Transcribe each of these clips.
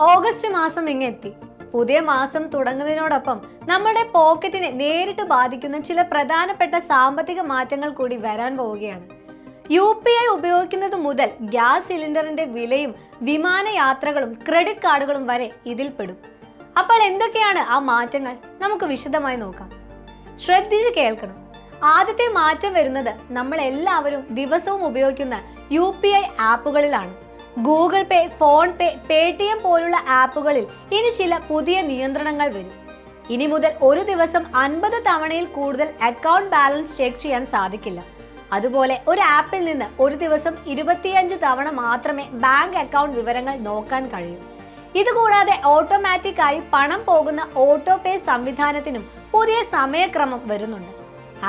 August മാസം ഇങ്ങെത്തി. പുതിയ മാസം തുടങ്ങുന്നതിനോടൊപ്പം നമ്മുടെ പോക്കറ്റിനെ നേരിട്ട് ബാധിക്കുന്ന ചില പ്രധാനപ്പെട്ട സാമ്പത്തിക മാറ്റങ്ങൾ കൂടി വരാൻ പോവുകയാണ്. യു പി ഐ ഉപയോഗിക്കുന്നത് മുതൽ ഗ്യാസ് സിലിണ്ടറിന്റെ വിലയും വിമാനയാത്രകളും ക്രെഡിറ്റ് കാർഡുകളും വരെ ഇതിൽപ്പെടും അപ്പോൾ എന്തൊക്കെയാണ് ആ മാറ്റങ്ങൾ? നമുക്ക് വിശദമായി നോക്കാം. ശ്രദ്ധിച്ച് കേൾക്കണം. ആദ്യത്തെ മാറ്റം വരുന്നത് നമ്മൾ എല്ലാവരും ദിവസവും ഉപയോഗിക്കുന്ന യു പി ഐ ആപ്പുകളിലാണ്. Google Pay PhonePe Paytm പോലുള്ള ആപ്പുകളിൽ ഇനി ചില പുതിയ നിയന്ത്രണങ്ങൾ വരും. ഇനി മുതൽ ഒരു ദിവസം അൻപത് തവണയിൽ കൂടുതൽ അക്കൗണ്ട് ബാലൻസ് ചെക്ക് ചെയ്യാൻ സാധിക്കില്ല. അതുപോലെ ഒരു ആപ്പിൽ നിന്ന് ഒരു ദിവസം ഇരുപത്തിയഞ്ച് തവണ മാത്രമേ ബാങ്ക് അക്കൗണ്ട് വിവരങ്ങൾ നോക്കാൻ കഴിയൂ. ഇതുകൂടാതെ ഓട്ടോമാറ്റിക് ആയി പണം പോകുന്ന ഓട്ടോ പേ സംവിധാനത്തിനും പുതിയ സമയക്രമം വരുന്നുണ്ട്.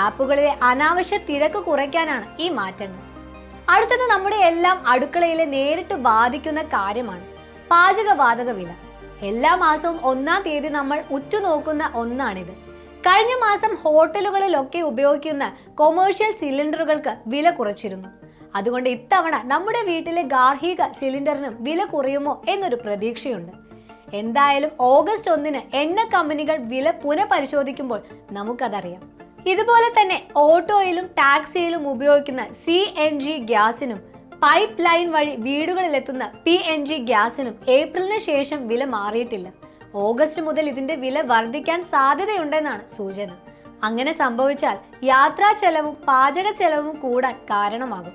ആപ്പുകളിലെ അനാവശ്യ തിരക്ക് കുറയ്ക്കാനാണ് ഈ മാറ്റങ്ങൾ. അടുത്തത് നമ്മുടെ എല്ലാം അടുക്കളയിലെ നേരിട്ട് ബാധിക്കുന്ന കാര്യമാണ്. പാചകവാതക വില. എല്ലാ മാസവും ഒന്നാം തീയതി നമ്മൾ ഉറ്റുനോക്കുന്ന ഒന്നാണിത്. കഴിഞ്ഞ മാസം ഹോട്ടലുകളിലൊക്കെ ഉപയോഗിക്കുന്ന കൊമേഴ്ഷ്യൽ സിലിണ്ടറുകൾക്ക് വില കുറച്ചിരുന്നു. അതുകൊണ്ട് ഇത്തവണ നമ്മുടെ വീട്ടിലെ ഗാർഹിക സിലിണ്ടറിനും വില കുറയുമോ എന്നൊരു പ്രതീക്ഷയുണ്ട്. എന്തായാലും ഓഗസ്റ്റ് ഒന്നിന് എണ്ണ കമ്പനികൾ വില പുനഃപരിശോധിക്കുമ്പോൾ നമുക്കതറിയാം. ഇതുപോലെ തന്നെ ഓട്ടോയിലും ടാക്സിയിലും ഉപയോഗിക്കുന്ന സി എൻ ജി ഗ്യാസിനും പൈപ്പ് ലൈൻ വഴി വീടുകളിലെത്തുന്ന പി എൻ ജി ഗ്യാസിനും ഏപ്രിലിന് ശേഷം വില മാറിയിട്ടില്ല. ഓഗസ്റ്റ് മുതൽ ഇതിന്റെ വില വർദ്ധിക്കാൻ സാധ്യതയുണ്ടെന്നാണ് സൂചന. അങ്ങനെ സംഭവിച്ചാൽ യാത്രാ ചെലവും പാചക ചെലവും കൂടാൻ കാരണമാകും.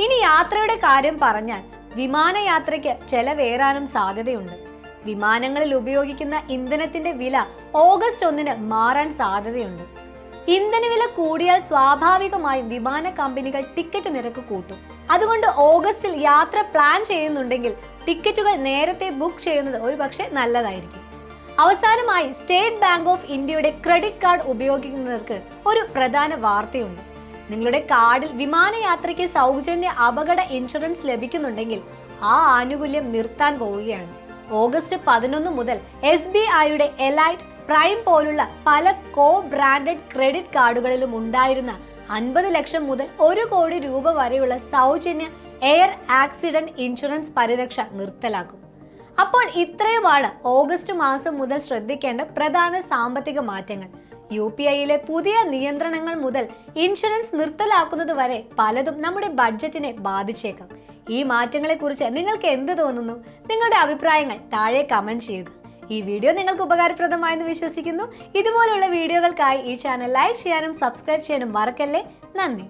ഇനി യാത്രയുടെ കാര്യം പറഞ്ഞാൽ വിമാനയാത്രയ്ക്ക് ചെലവേറാനും സാധ്യതയുണ്ട്. വിമാനങ്ങളിൽ ഉപയോഗിക്കുന്ന ഇന്ധനത്തിന്റെ വില ഓഗസ്റ്റ് ഒന്നിന് മാറാൻ സാധ്യതയുണ്ട്. ഇന്ധനവില കൂടിയാൽ സ്വാഭാവികമായും വിമാന കമ്പനികൾ ടിക്കറ്റ് നിരക്ക് കൂട്ടും. അതുകൊണ്ട് ഓഗസ്റ്റിൽ യാത്ര പ്ലാൻ ചെയ്യുന്നുണ്ടെങ്കിൽ ടിക്കറ്റുകൾ നേരത്തെ ബുക്ക് ചെയ്യുന്നത് ഒരുപക്ഷെ നല്ലതായിരിക്കും. അവസാനമായി സ്റ്റേറ്റ് ബാങ്ക് ഓഫ് ഇന്ത്യയുടെ ക്രെഡിറ്റ് കാർഡ് ഉപയോഗിക്കുന്നവർക്ക് ഒരു പ്രധാന വാർത്തയുണ്ട്. നിങ്ങളുടെ കാർഡിൽ വിമാനയാത്രയ്ക്ക് സൗജന്യ അപകട ഇൻഷുറൻസ് ലഭിക്കുന്നുണ്ടെങ്കിൽ ആ ആനുകൂല്യം നിർത്താൻ പോവുകയാണ്. ഓഗസ്റ്റ് പതിനൊന്ന് മുതൽ എസ് ബി ഐയുടെ എലൈറ്റ് പ്രൈം പോലുള്ള പല കോ ബ്രാൻഡഡ് ക്രെഡിറ്റ് കാർഡുകളിലും ഉണ്ടായിരുന്ന അൻപത് ലക്ഷം മുതൽ ഒരു കോടി രൂപ വരെയുള്ള സൗജന്യ എയർ ആക്സിഡന്റ് ഇൻഷുറൻസ് പരിരക്ഷ നിർത്തലാക്കും. അപ്പോൾ ഇത്രയുമാണ് ഓഗസ്റ്റ് മാസം മുതൽ ശ്രദ്ധിക്കേണ്ട പ്രധാന സാമ്പത്തിക മാറ്റങ്ങൾ. യു പി ഐയിലെ പുതിയ നിയന്ത്രണങ്ങൾ മുതൽ ഇൻഷുറൻസ് നിർത്തലാക്കുന്നത് വരെ പലതും നമ്മുടെ ബഡ്ജറ്റിനെ ബാധിച്ചേക്കാം. ഈ മാറ്റങ്ങളെക്കുറിച്ച് നിങ്ങൾക്ക് എന്ത് തോന്നുന്നു? നിങ്ങളുടെ അഭിപ്രായങ്ങൾ താഴെ കമന്റ് ചെയ്യുക. ഈ വീഡിയോ നിങ്ങൾക്ക് ഉപകാരപ്രദമായെന്ന് വിശ്വസിക്കുന്നു. ഇതുപോലുള്ള വീഡിയോകൾക്കായി ഈ ചാനൽ ലൈക്ക് ചെയ്യാനും സബ്സ്ക്രൈബ് ചെയ്യാനും മറക്കല്ലേ? നന്ദി.